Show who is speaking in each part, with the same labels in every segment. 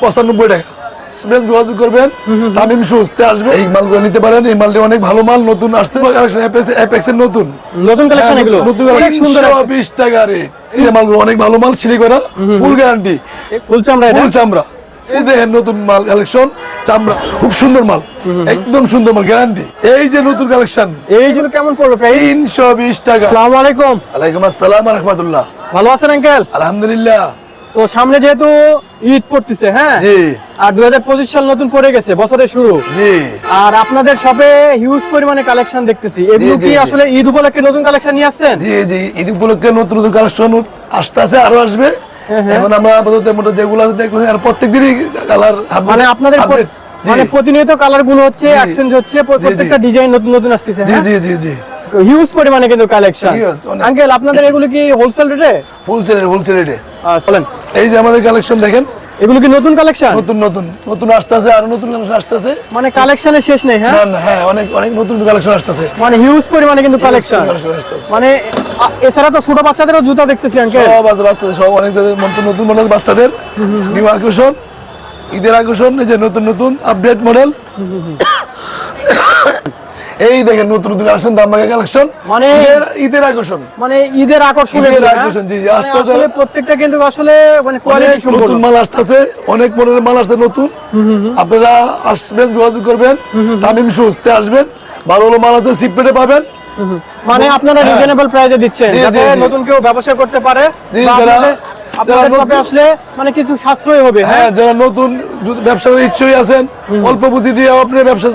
Speaker 1: পঁচানব্বই টাকা। যোগাযোগ করবেন। তামিম সুস্থে আসবে। এই মালগুলো নিতে পারেন এই মালটি অনেক ভালো মাল নতুন আসছে। অ্যাপেক্স এর নতুন।
Speaker 2: নতুন কালেকশন
Speaker 1: হ্যাঁ,
Speaker 2: এগুলো?
Speaker 1: নতুন
Speaker 2: সুন্দর
Speaker 1: টাকা রেট এই মালগুলো অনেক ভালো মাল করা ফুল গ্যারান্টি
Speaker 2: ফুল চামড়া
Speaker 1: ফুল চামড়া। এই দেখেন নতুন মাল কালেকশন চামড়া। খুব সুন্দর মাল। একদম সুন্দর মাল গ্যারান্টি এই যে নতুন কালেকশন
Speaker 2: এই জন্য কেমন পড়বে
Speaker 1: তিনশো বিশ টাকা।
Speaker 2: আসসালামু আলাইকুম।
Speaker 1: আলাইকুম আসসালাম রহমতুল্লাহ।
Speaker 2: ভালো আছেন আঙ্কেল
Speaker 1: আলহামদুলিল্লাহ।
Speaker 2: তো সামনে যেহেতু ঈদ পড়তেছে হ্যাঁ? আর দুই হাজার পঁচিশ সাল নতুন পড়ে গেছে বছরের শুরু। আর আপনাদের শপে হিউজ পরিমাণে কালেকশন দেখতেছি। এগুলো কি আসলে ঈদ উপলক্ষে নতুন কালেকশন নিয়ে আসছেন?
Speaker 1: জি জি ঈদ উপলক্ষে নতুন নতুন কালেকশন আসতে আছে আরও আসবে।
Speaker 2: হ্যাঁ, হ্যাঁ।
Speaker 1: এখন আমরা আপাতত মোটা যেগুলো আছে দেখতেছি আর কালার
Speaker 2: মানে আপনাদের মানে প্রতিনিয়ত কালারগুলো হচ্ছে এক্সচেঞ্জ হচ্ছে প্র- প্রত্যেকটা ডিজাইন নতুন নতুন আসতেছে
Speaker 1: জি
Speaker 2: হ্যাঁ?
Speaker 1: জি জি জি।
Speaker 2: হিউজ পরিমাণে কিন্তু কালেকশন আঙ্কেল আপনাদের এগুলো কি হোলসেল রেটে
Speaker 1: ফুল ছেড়ে ফুল ছেড়ে
Speaker 2: চলেন
Speaker 1: এই যে আমাদের কালেকশন দেখেন।
Speaker 2: এগুলো কি নতুন কালেকশন
Speaker 1: নতুন নতুন নতুন আসতেছে আর নতুন কালেকশন আসতেছে।
Speaker 2: মানে কালেকশনের শেষ নেই হ্যাঁ?
Speaker 1: না হ্যাঁ অনেক অনেক নতুন কালেকশন আসতেছে।
Speaker 2: মানে হিউজ পরিমাণে কিন্তু কালেকশন মানে এছাড়া তো ছোট বাচ্চাদেরও জুতা দেখতেছি আঙ্কেল
Speaker 1: সব আছে বাচ্চাদের সব অনেক নতুন নতুন মডেল বাচ্চাদের। নিউ আকর্ষণ ঈদের আকর্ষণ এই যে নতুন নতুন আপডেট মডেল এই দেখেন নতুন নতুন কালেকশন দামবাগা কালেকশন
Speaker 2: মানে
Speaker 1: ঈদের আকর্ষণ।
Speaker 2: মানে ঈদের আকর্ষণ
Speaker 1: ঈদের
Speaker 2: হ্যাঁ?
Speaker 1: আকর্ষণ, জি, জি,
Speaker 2: মানে আসলে প্রত্যেকটা কিন্তু আসলে মানে কোয়ালিটি সম্পূর্ণ।
Speaker 1: নতুন মাল আসতেছে অনেক মডেলের মাল আসছে নতুন। আপনারা আসবেন যোগাযোগ করবেন। তামিম সুস্থে আসবেন। ভালো ভালো মাল আছে সিপেটে পাবেন।
Speaker 2: মানে আপনারা রিজনেবল প্রাইসে দিচ্ছেন যাতে নতুন কেউ ব্যবসা করতে পারে আপনাদের- শপে আসলে মানে কিছু সাশ্রয় হবে হ্যাঁ?
Speaker 1: হ্যাঁ যারা নতুন ব্যবসা ইচ্ছুই আছেন অল্প বুদ্ধি দিয়ে আপনি ব্যবসা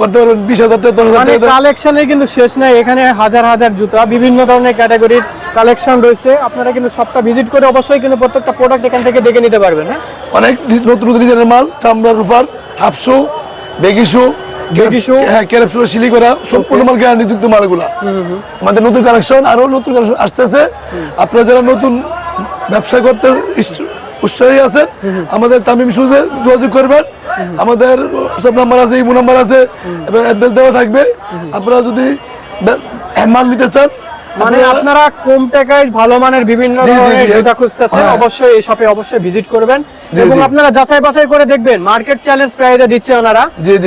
Speaker 1: করতে পারবেন বিশ হাজার টাকা দশ
Speaker 2: মানে
Speaker 1: হাজার টাকা
Speaker 2: কালেকশনের কিন্তু শেষ নাই এখানে হাজার হাজার জুতা বিভিন্ন ধরনের ক্যাটাগরির কালেকশন রয়েছে। আপনারা কিন্তু সবটা ভিজিট করে অবশ্যই কিন্তু প্রত্যেকটা প্রোডাক্ট এখান থেকে দেখে নিতে পারবেন হ্যাঁ?
Speaker 1: অনেক নতুন নতুন ডিজাইনের মাল চামড়া রুফার half shoe baggy shoe
Speaker 2: baggy shoe.
Speaker 1: হ্যাঁ ক্যারেপ শু সিলি করা মাল গ্যারান্টি যুক্ত মালগুলা আমাদের নতুন কালেকশন আরও নতুন কালেকশন আসতেছে। আপনারা যারা নতুন ব্যবসা করতে উৎসাহী আছেন আমাদের তামিম সুজে যোগাযোগ করবেন। আমাদের সব নাম্বার আছে ইমো নাম্বার আছে এবং অ্যাড্রেস দেওয়া থাকবে। আপনারা যদি মাল নিতে চান
Speaker 2: মানে
Speaker 1: আপনারা-
Speaker 2: কম টাকায় ভালো মানের বিভিন্ন খুঁজতেছেন
Speaker 1: হ্যাঁ।
Speaker 2: অবশ্যই এই শপে অবশ্যই ভিজিট করবেন। এবং আপনারা যাচাই বাছাই করে দেখবেন মার্কেট চ্যালেঞ্জ প্রাইসে দিচ্ছে ওনারা।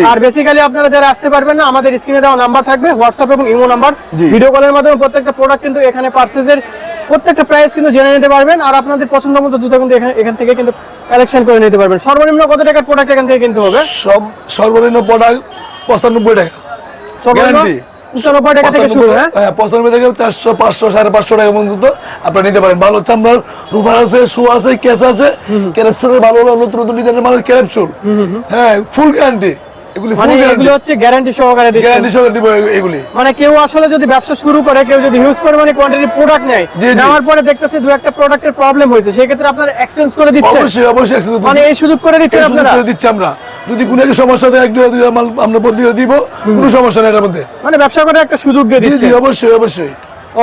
Speaker 2: আর বেসিক্যালি আপনারা যারা আসতে পারবেন না আমাদের স্ক্রিনে দেওয়া নাম্বার থাকবে হোয়াটসঅ্যাপ এবং ইমো নাম্বার ভিডিও কলের মাধ্যমে প্রত্যেকটা প্রোডাক্ট কিন্তু এখানে পার্সেসের প্রত্যেকটা প্রাইস কিন্তু জেনে নিতে পারবেন আর আপনাদের পছন্দ মতো জুতা কিন্তু এখান থেকে কিন্তু কালেকশন করে নিতে পারবেন। সর্বনিম্ন কত টাকার প্রোডাক্ট এখান থেকে কিনতে হবে?
Speaker 1: সব সর্বনিম্ন প্রোডাক্ট পঁচানব্বই টাকা।
Speaker 2: Guarantee
Speaker 1: Guarantee।
Speaker 2: পঁচানব্বই টাকা থেকে শুরু হ্যাঁ?
Speaker 1: পঁচানব্বই থেকে চারশো পাঁচশো সাড়ে পাঁচশো টাকা পর্যন্ত আপনারা নিতে পারেন। ভালো চামড়ার রুফার আছে শু আছে কেস আছে। ক্যারেপসুলের ভালো ভালো নতুন নতুন ডিজাইনের মাল ক্যারেপসুল হ্যাঁ ফুল গ্যারান্টি এগুলি
Speaker 2: মানে
Speaker 1: ফুল
Speaker 2: হচ্ছে গ্যারান্টি সহকারে দিচ্ছেন
Speaker 1: গ্যারান্টি সহকারে দিব এগুলি।
Speaker 2: মানে কেউ আসলে যদি ব্যবসা শুরু করে কেউ যদি হিউজ পরিমাণে কোয়ান্টিটি প্রোডাক্ট নেয়
Speaker 1: জি, জি।
Speaker 2: নেওয়ার পরে দেখতেছে দু একটা প্রোডাক্টের প্রবলেম হয়েছে সেই ক্ষেত্রে আপনারা এক্সচেঞ্জ করে দিচ্ছেন।
Speaker 1: অবশ্যই অবশ্যই একসাথে
Speaker 2: মানে এই সুযোগ করে দিচ্ছেন
Speaker 1: এই সুযোগ
Speaker 2: আপনারা?
Speaker 1: করে দিচ্ছি আমরা। যদি কোনো একটা সমস্যা এক দুই মাল আমরা বদলি দিব কোনো সমস্যা নেই মধ্যে।
Speaker 2: মানে ব্যবসা করে একটা সুযোগ দিয়ে
Speaker 1: অবশ্যই অবশ্যই।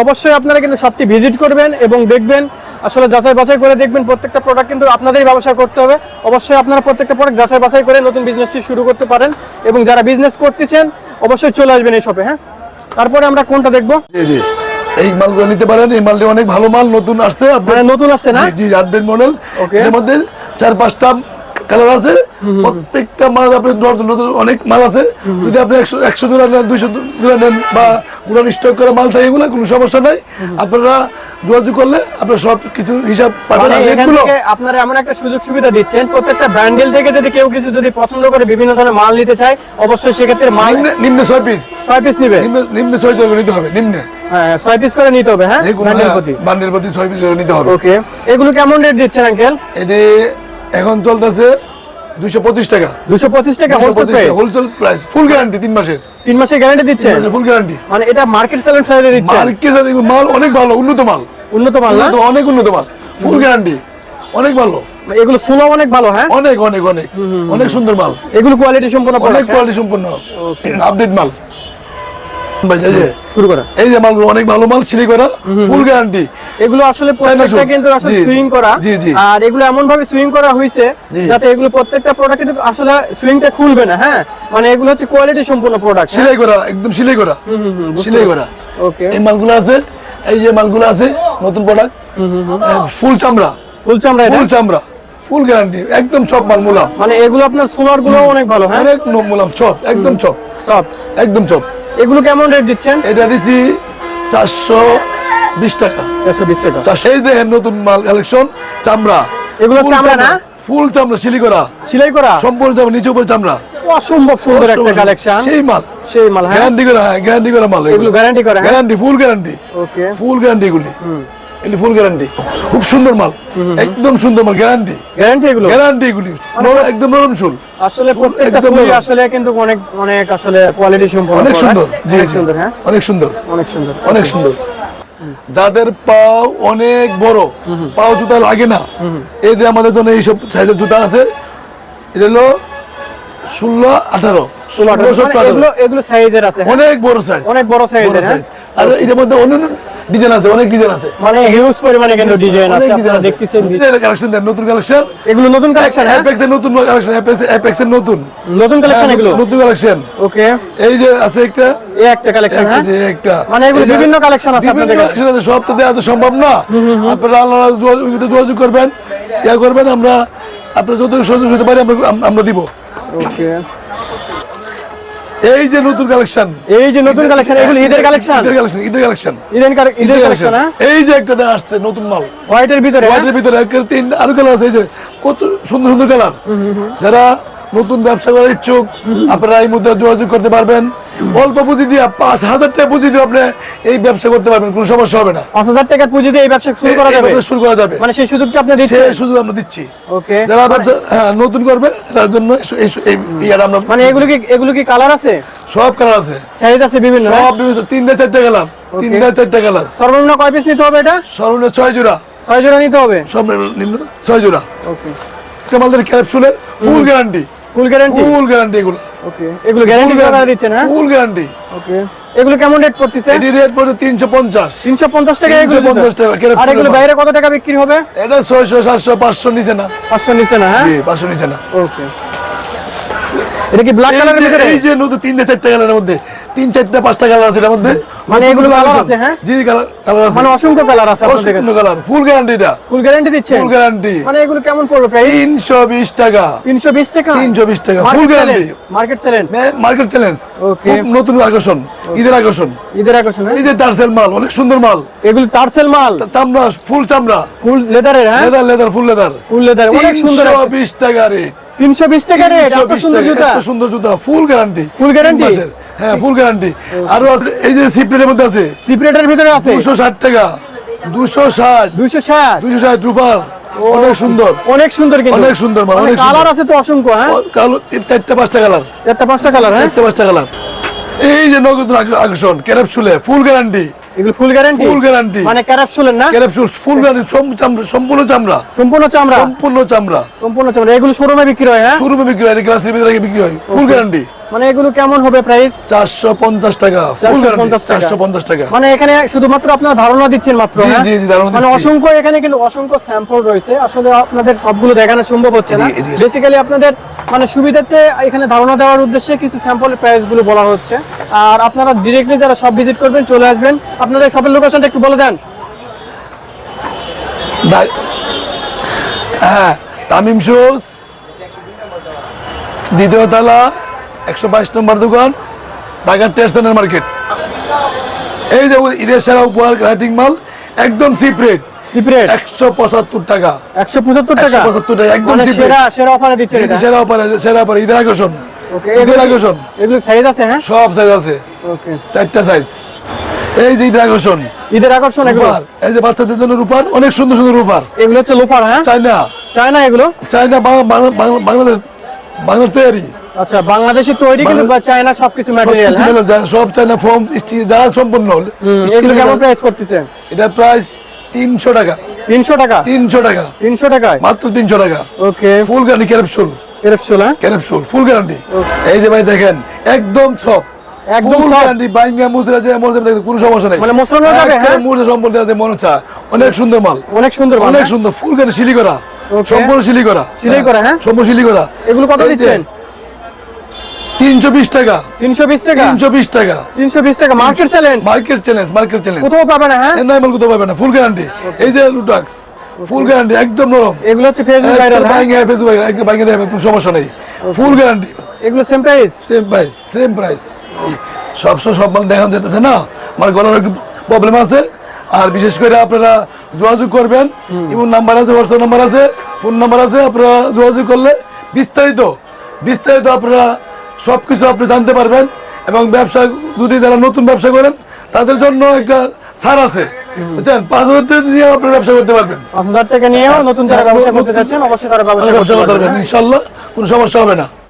Speaker 2: অবশ্যই আপনারা কিন্তু সবটি ভিজিট করবেন এবং দেখবেন আসলে যাচাই বাছাই করে দেখবেন প্রত্যেকটা প্রোডাক্ট কিন্তু আপনাদেরই ব্যবসা করতে হবে। অবশ্যই আপনারা প্রত্যেকটা প্রোডাক্ট যাচাই বাছাই করে নতুন বিজনেসটি শুরু করতে পারেন এবং যারা বিজনেস করতেছেন অবশ্যই চলে আসবেন এই শপে হ্যাঁ? তারপরে আমরা কোনটা দেখব?
Speaker 1: জি জি। এই মালগুলো নিতে পারেন এই মালটি অনেক ভালো মাল নতুন আসছে আপনি
Speaker 2: মানে নতুন আসছে না?
Speaker 1: জি জি মডেল. এর মধ্যে চার পাঁচটা কালার আছে। প্রত্যেকটা মাল আপনি নতুন নতুন অনেক মাল আছে। যদি আপনি একশো একশো জোড়া নেন দুইশো জোড়া নেন বা পুরান স্টক করা মাল থাকে এগুলো কোনো সমস্যা নাই। আপনারা যোগাযোগ করলে আপনার সব কিছু হিসাব
Speaker 2: মানে আপনারা এমন একটা সুযোগ সুবিধা দিচ্ছেন প্রত্যেকটা ব্যান্ডেল থেকে যদি কেউ কিছু যদি পছন্দ করে বিভিন্ন ধরনের মাল নিতে চায় অবশ্যই সেক্ষেত্রে মাল
Speaker 1: নিম্নে ছয় পিস
Speaker 2: ছয় পিস নিবে?
Speaker 1: নিম্নে ছয় নিতে হবে নিম্নে।
Speaker 2: ছয় পিস করে নিতে হবে হ্যাঁ? ব্যান্ডেল প্রতি।
Speaker 1: বান্ডেল প্রতি ছয় পিস নিতে হবে।
Speaker 2: ওকে। এগুলো কেমন রেট দিচ্ছেন আঙ্কেল?
Speaker 1: এটি এখন চলতেছে দুইশো পঁচিশ টাকা।
Speaker 2: দুশো পঁচিশ টাকা হোলসেল প্রাইস
Speaker 1: ফুল গ্যারান্টি তিন মাসের।
Speaker 2: তিন মাসের গ্যারান্টি দিচ্ছেন?
Speaker 1: ফুল গ্যারান্টি
Speaker 2: মানে এটা মার্কেট সেলের সাইডে দিচ্ছেন?
Speaker 1: মার্কেট মাল অনেক ভালো উন্নত মাল।
Speaker 2: উন্নত মাল না?
Speaker 1: অনেক উন্নত মাল। ফুল গ্যারান্টি অনেক ভালো।
Speaker 2: এগুলো সুলো অনেক ভালো হ্যাঁ?
Speaker 1: অনেক অনেক অনেক। অনেক সুন্দর মাল।
Speaker 2: এগুলো কোয়ালিটি সম্পূর্ণ
Speaker 1: অনেক
Speaker 2: হ্যাঁ?
Speaker 1: কোয়ালিটি সম্পূর্ণ আপডেট মাল। ভাই, এই যে
Speaker 2: শুরু করা।
Speaker 1: এই যে মালগুলো অনেক ভালো মাল সিলি করা ফুল গ্যারান্টি
Speaker 2: এগুলো আসলে প্রত্যেকটা কিন্তু আসলে
Speaker 1: জি, জি।
Speaker 2: সুইং করা।
Speaker 1: জি, জি।
Speaker 2: আর এগুলো এমন ভাবে সুইং করা হয়েছে যাতে এগুলো প্রত্যেকটা প্রোডাক্ট আসলে সুইংটা খুলবে না হ্যাঁ? মানে এগুলো হচ্ছে কোয়ালিটি সম্পূর্ণ প্রোডাক্ট
Speaker 1: সিলাই করা একদম সিলাই করা। সিলাই করা।
Speaker 2: ওকে
Speaker 1: এই মালগুলো আছে এই যে মালগুলো আছে নতুন প্রোডাক্ট ফুল চামড়া।
Speaker 2: ফুল চামড়া
Speaker 1: ফুল চামড়া। ফুল গ্যারান্টি একদম চপ মাল মুলাম।
Speaker 2: মানে এগুলো আপনার সোলারগুলো অনেক ভালো হ্যাঁ?
Speaker 1: অনেক মুলাম চপ একদম চপ।
Speaker 2: সব
Speaker 1: একদম চপ।
Speaker 2: এগুলো কেমন রেট দিচ্ছেন?
Speaker 1: এটা দিচ্ছি চারশো বিশ টাকা।
Speaker 2: চারশো বিশ টাকা।
Speaker 1: সেই দেখেন নতুন মাল কালেকশন চামড়া।
Speaker 2: এগুলো চামড়া না?
Speaker 1: ফুল চামড়া শিলি করা
Speaker 2: সিলাই করা
Speaker 1: সম্পূর্ণ নিচে উপরে চামড়া।
Speaker 2: অসম্ভব সুন্দর একটা কালেকশন
Speaker 1: সেই মাল।
Speaker 2: সেই মাল
Speaker 1: গ্যারান্টি করা হ্যাঁ গ্যারান্টি করা মাল
Speaker 2: এগুলো। গ্যারান্টি করা
Speaker 1: guarantee full guarantee
Speaker 2: okay
Speaker 1: full guarantee এগুলি। এগুলি ফুল গ্যারান্টি খুব সুন্দর মাল। একদম সুন্দর মাল গ্যারান্টি
Speaker 2: গ্যারান্টি এগুলো?
Speaker 1: গ্যারান্টি এগুলি। একদম নরম চুল।
Speaker 2: আসলে
Speaker 1: ফুল
Speaker 2: প্রত্যেকটা
Speaker 1: একদম
Speaker 2: আসলে কিন্তু অনেক অনেক আসলে কোয়ালিটি সম্পন্ন
Speaker 1: অনেক সুন্দর। জি জি।
Speaker 2: সুন্দর হ্যাঁ?
Speaker 1: অনেক সুন্দর।
Speaker 2: অনেক সুন্দর।
Speaker 1: অনেক সুন্দর। যাদের পাও অনেক বড় পাও জুতা লাগে না। এই যে আমাদের জন্য এইসব সাইজের জুতা আছে এটা হলো ষোলো আঠারো।
Speaker 2: ষোলো, মানে
Speaker 1: সতেরো,
Speaker 2: এগুলো এগুলো সাইজের আছে হ্যাঁ?
Speaker 1: অনেক বড় সাইজ
Speaker 2: অনেক বড় সাইজের
Speaker 1: বড়
Speaker 2: হ্যাঁ?
Speaker 1: সাইজ আর এটার মধ্যে অন্য ডিজাইন আছে অনেক ডিজাইন আছে।
Speaker 2: মানে হিউজ পরিমাণে কিন্তু ডিজাইন আছে আপনারা
Speaker 1: আছে।
Speaker 2: দেখতেছেন
Speaker 1: কালেকশন দেন নতুন কালেকশন
Speaker 2: এগুলো নতুন কালেকশন হ্যাঁ?
Speaker 1: অ্যাপেক্স এর নতুন কালেকশন অ্যাপেক্স এর নতুন।
Speaker 2: নতুন কালেকশন এগুলো?
Speaker 1: নতুন কালেকশন
Speaker 2: ওকে।
Speaker 1: এই যে আছে একটা
Speaker 2: এই একটা কালেকশন হ্যাঁ?
Speaker 1: যে একটা।
Speaker 2: মানে এগুলো বিভিন্ন কালেকশন আছে আপনাদের
Speaker 1: সব তো দেওয়া তো সম্ভব না। আপনারা যোগাযোগ করবেন। ইয়া করবেন আমরা আপনারা যত সহযোগ হতে পারি আমরা আমরা দিব।
Speaker 2: ওকে।
Speaker 1: এই যে নতুন কালেকশন
Speaker 2: এই যে নতুন কালেকশন এগুলো ঈদের কালেকশন
Speaker 1: ঈদের কালেকশন ঈদের কালেকশন
Speaker 2: ঈদের ঈদের কালেকশন হ্যাঁ?
Speaker 1: এই যে একটা দেওয়া আসছে নতুন মাল।
Speaker 2: হোয়াইটের ভিতরে হ্যাঁ?
Speaker 1: হোয়াইটের ভিতরে তিন আরও কালার আছে এই যে কত সুন্দর সুন্দর কালার যারা নতুন ব্যবসা করার ইচ্ছুক আপনারা এই মুদ্রা যোগাযোগ করতে পারবেন। অল্প পুঁজি দিয়ে পাঁচ হাজার টাকা পুঁজি দিয়ে আপনি এই ব্যবসা করতে পারবেন কোনো সমস্যা হবে না।
Speaker 2: পাঁচ হাজার টাকার পুঁজি দিয়ে এই ব্যবসা শুরু করা যাবে?
Speaker 1: শুরু করা যাবে।
Speaker 2: মানে সেই সুযোগটা আপনি দিচ্ছেন?
Speaker 1: শুধু আমরা দিচ্ছি।
Speaker 2: ওকে
Speaker 1: যারা ব্যবসা হ্যাঁ নতুন করবে তার জন্য এই- ইয়ার আমরা
Speaker 2: মানে এগুলো কি এগুলো কি কালার আছে?
Speaker 1: সব কালার আছে।
Speaker 2: সাইজ আছে বিভিন্ন?
Speaker 1: সব বিভিন্ন তিনটা চারটা কালার তিনটা চারটা কালার
Speaker 2: সর্বনিম্ন কয় পিস নিতে হবে এটা?
Speaker 1: সর্বনিম্ন ছয় জোড়া।
Speaker 2: ছয় জোড়া নিতে হবে?
Speaker 1: সব নিম্ন ছয় জোড়া।
Speaker 2: ওকে
Speaker 1: আমাদের ক্যাপসুলের full guarantee
Speaker 2: full guarantee
Speaker 1: full guarantee এগুলো।
Speaker 2: ওকে এগুলো গ্যারান্টি সহকারে দিচ্ছেন হ্যাঁ
Speaker 1: ফুল গ্যারান্টি
Speaker 2: ওকে এগুলো কেমন রেট পড়তেছে?
Speaker 1: এটি রেট পড়ে তিনশো পঞ্চাশ।
Speaker 2: তিনশো পঞ্চাশ টাকা এগুলো
Speaker 1: 350 টাকা, কেরম
Speaker 2: আর এগুলো বাইরে কত টাকা বিক্রি হবে?
Speaker 1: এটা ছয়শো সাতশো পাঁচশো নিচে না।
Speaker 2: পাঁচশো নিচে না হ্যাঁ?
Speaker 1: জি পাঁচশো নিচে না।
Speaker 2: ওকে এটা কি ব্ল্যাক কালারের
Speaker 1: যে-
Speaker 2: ভিতরে?
Speaker 1: এই যে নতুন তিনটা চারটা কালারের মধ্যে। তিন চারটা পাঁচটা কালার আছে এটার মধ্যে।
Speaker 2: মানে এগুলো
Speaker 1: নতুন
Speaker 2: colour
Speaker 1: collection।
Speaker 2: আছে, হ্যাঁ?
Speaker 1: জি কালার কালার আছে।
Speaker 2: মানে অসংখ্য কালার আছে আপনাদের কাছে।
Speaker 1: কালার ফুল গ্যারান্টি এটা।
Speaker 2: ফুল গ্যারান্টি দিচ্ছেন?
Speaker 1: ফুল গ্যারান্টি
Speaker 2: মানে এগুলো কেমন পড়বে প্রাইস
Speaker 1: তিনশো বিশ টাকা।
Speaker 2: তিনশো বিশ টাকা?
Speaker 1: তিনশো বিশ টাকা full guarantee
Speaker 2: market challenge
Speaker 1: market challenge
Speaker 2: Okay.
Speaker 1: নতুন আকর্ষণ ঈদের আকর্ষণ।
Speaker 2: ঈদের আকর্ষণ হ্যাঁ?
Speaker 1: এই যে টার্সেল মাল অনেক সুন্দর মাল।
Speaker 2: এগুলো টার্সেল মাল?
Speaker 1: চামড়া ফুল চামড়া।
Speaker 2: ফুল লেদারের হ্যাঁ?
Speaker 1: Leather leather full leather
Speaker 2: full leather অনেক সুন্দর
Speaker 1: তিনশো বিশ টাকা রে।
Speaker 2: তিনশো বিশ টাকা রেট এত সুন্দর জুতা?
Speaker 1: এত সুন্দর জুতা ফুল গ্যারান্টি
Speaker 2: Full guarantee?
Speaker 1: হ্যাঁ ফুল গ্যারান্টি আর এই যে সিপ্রেটের মধ্যে আছে।
Speaker 2: সিপ্রেটের ভিতরে আছে?
Speaker 1: দুশো ষাট টাকা। দুশো ষাট।
Speaker 2: দুইশো ষাট?
Speaker 1: দুশো ষাট রুপার। অনেক সুন্দর।
Speaker 2: অনেক সুন্দর কিন্তু।
Speaker 1: অনেক সুন্দর মানে অনেক
Speaker 2: কালার আছে তো অসংখ্য হ্যাঁ?
Speaker 1: কালো চারটা পাঁচটা কালার।
Speaker 2: চারটা পাঁচটা কালার হ্যাঁ?
Speaker 1: চারটা পাঁচটা কালার। এই যে নগদ আকর্ষণ ক্যাপসুলে ফুল গ্যারান্টি
Speaker 2: এগুলো ফুল গ্যারান্টি
Speaker 1: ফুল গ্যারান্টি
Speaker 2: মানে ক্যারাপসুলের না?
Speaker 1: ক্যারাপসুল ফুল গ্যারান্টি সম্পূর্ণ চামড়া।
Speaker 2: সম্পূর্ণ চামড়া?
Speaker 1: সম্পূর্ণ চামড়া।
Speaker 2: সম্পূর্ণ চামড়া। এগুলো শোরুমে বিক্রি হয় হ্যাঁ?
Speaker 1: শোরুমে বিক্রি হয় গ্লাসের ভিতরে বিক্রি হয়। ফুল গ্যারান্টি
Speaker 2: মানে এগুলো কেমন হবে প্রাইস
Speaker 1: চারশো পঞ্চাশ টাকা। ফুল
Speaker 2: 450 টাকা।
Speaker 1: টাকা।
Speaker 2: মানে এখানে শুধুমাত্র আপনারা ধারণা দিচ্ছেন মাত্র
Speaker 1: জি,
Speaker 2: হ্যাঁ?
Speaker 1: জি, জি, ধারণা
Speaker 2: মানে অসংখ্য এখানে কিন্তু অসংখ্য স্যাম্পল রয়েছে। আসলে আপনাদের সবগুলো দেখানো সম্ভব হচ্ছে না। বেসিক্যালি আপনাদের মানে সুবিধাতে এখানে ধারণা দেওয়ার উদ্দেশ্যে কিছু স্যাম্পল প্রাইসগুলো বলা হচ্ছে। আর আপনারা ডিরেক্টলি যারা সব ভিজিট করবেন, চলে আসবেন। আপনাদের শপের লোকেশনটা একটু বলে দেন।
Speaker 1: হ্যাঁ তামিম শুজ দ্বিতীয় তলা, একশো বাইশ নম্বর দোকান, ঢাকার টেরসনের মার্কেট। এই যে ঈদের সেরা উপহার রাইটিং মাল, একদম চিপ রেট
Speaker 2: সিপ্রেট
Speaker 1: একশো পঁচাত্তর টাকা।
Speaker 2: একশো পঁচাত্তর টাকা?
Speaker 1: একশো পঁচাত্তর টাকা একদম
Speaker 2: মানে সেরা সেরা অফারে
Speaker 1: যে
Speaker 2: এটা?
Speaker 1: সেরা অফার সেরা অফার ঈদের আকর্ষণ।
Speaker 2: Okay,
Speaker 1: ঈদের
Speaker 2: এগুলো-
Speaker 1: আকর্ষণ।
Speaker 2: এগুলো সাইজ আছে হ্যাঁ?
Speaker 1: সব সাইজ আছে।
Speaker 2: ওকে
Speaker 1: চারটা সাইজ এই যে ঈদের আকর্ষণ।
Speaker 2: ঈদের আকর্ষণ এগুলো?
Speaker 1: এই যে বাচ্চাদের জন্য রূপার অনেক সুন্দর সুন্দর রূপার
Speaker 2: এগুলো হচ্ছে লোফার হ্যাঁ?
Speaker 1: চায়না।
Speaker 2: চায়না এগুলো?
Speaker 1: চায়না বাংলাদেশ বাংলার তৈরি।
Speaker 2: আচ্ছা বাংলাদেশে তৈরি কিন্তু চায়না সবকিছু ম্যাটেরিয়াল হ্যাঁ?
Speaker 1: সব চায়না ফর্ম যারা সম্পূর্ণ
Speaker 2: এগুলো কেমন প্রাইস করতেছে?
Speaker 1: এটা প্রাইস তিনশো টাকা।
Speaker 2: তিনশো টাকা?
Speaker 1: তিনশো টাকা।
Speaker 2: তিনশো টাকায়?
Speaker 1: মাত্র তিনশো টাকা।
Speaker 2: ওকে।
Speaker 1: ফুল গ্যারান্টি ক্যারেপসুল
Speaker 2: এরফসুল হ্যাঁ?
Speaker 1: ক্যারেপসুল ফুল গ্যারান্টি এই যে ভাই দেখেন একদম সব
Speaker 2: একদম
Speaker 1: গ্যারান্টি বাইঙ্গা মুসরা যে মনে দেখতে কোনো সমস্যা নেই।
Speaker 2: মানে মোচড়ানো যাবে, হ্যাঁ?
Speaker 1: মুসরা যাতে মনে অনেক সুন্দর মাল।
Speaker 2: অনেক সুন্দর
Speaker 1: অনেক
Speaker 2: হ্যাঁ?
Speaker 1: সুন্দর ফুল গ্যারান্টি শিলি করা. সম্পূর্ণ শিলি করা
Speaker 2: সিলাই করা, হ্যাঁ?
Speaker 1: সম্পূর্ণ শিলি করা
Speaker 2: এগুলো কত দিচ্ছেন?
Speaker 1: তিনশো বিশ টাকা।
Speaker 2: তিনশো বিশ টাকা?
Speaker 1: তিনশো বিশ টাকা।
Speaker 2: তিনশো বিশ টাকা। Market challenge?
Speaker 1: Market challenge market challenge.
Speaker 2: কোথাও পাবে না হ্যাঁ?
Speaker 1: কোথাও পাবে না। ফুল গ্যারান্টি এই যে লুটাক্স ফুল গ্যারান্টি একদম নরম।
Speaker 2: এগুলো হচ্ছে ফেসবুক ভাইরাল হ্যাঁ?
Speaker 1: বাইঙ্গে ফেসবুক একদম বাইঙ্গে দেবে কোনো সমস্যা নেই। ফুল গ্যারান্টি
Speaker 2: এগুলো same price
Speaker 1: same price same price সবসময় সব মাল দেখানো যেতেছে না? আমার গলার একটু প্রবলেম আছে। আর বিশেষ করে আপনারা যোগাযোগ করবেন। এবং নাম্বার আছে হোয়াটসঅ্যাপ নাম্বার আছে ফোন নাম্বার আছে আপনারা যোগাযোগ করলে বিস্তারিত বিস্তারিত আপনারা সব কিছু আপনি জানতে পারবেন এবং ব্যবসা যদি যারা নতুন ব্যবসা করেন তাদের জন্য একটা ছাড় আছে। বুঝছেন? পাঁচ হাজার টাকা আপনি ব্যবসা করতে পারবেন।
Speaker 2: পাঁচ হাজার টাকা নিয়ে নতুন যারা ব্যবসা করতে
Speaker 1: নতুন-
Speaker 2: চাচ্ছেন অবশ্যই তারা ব্যবসা করতে
Speaker 1: করতে পারবেন। ইনশাল্লাহ কোনো সমস্যা হবে না।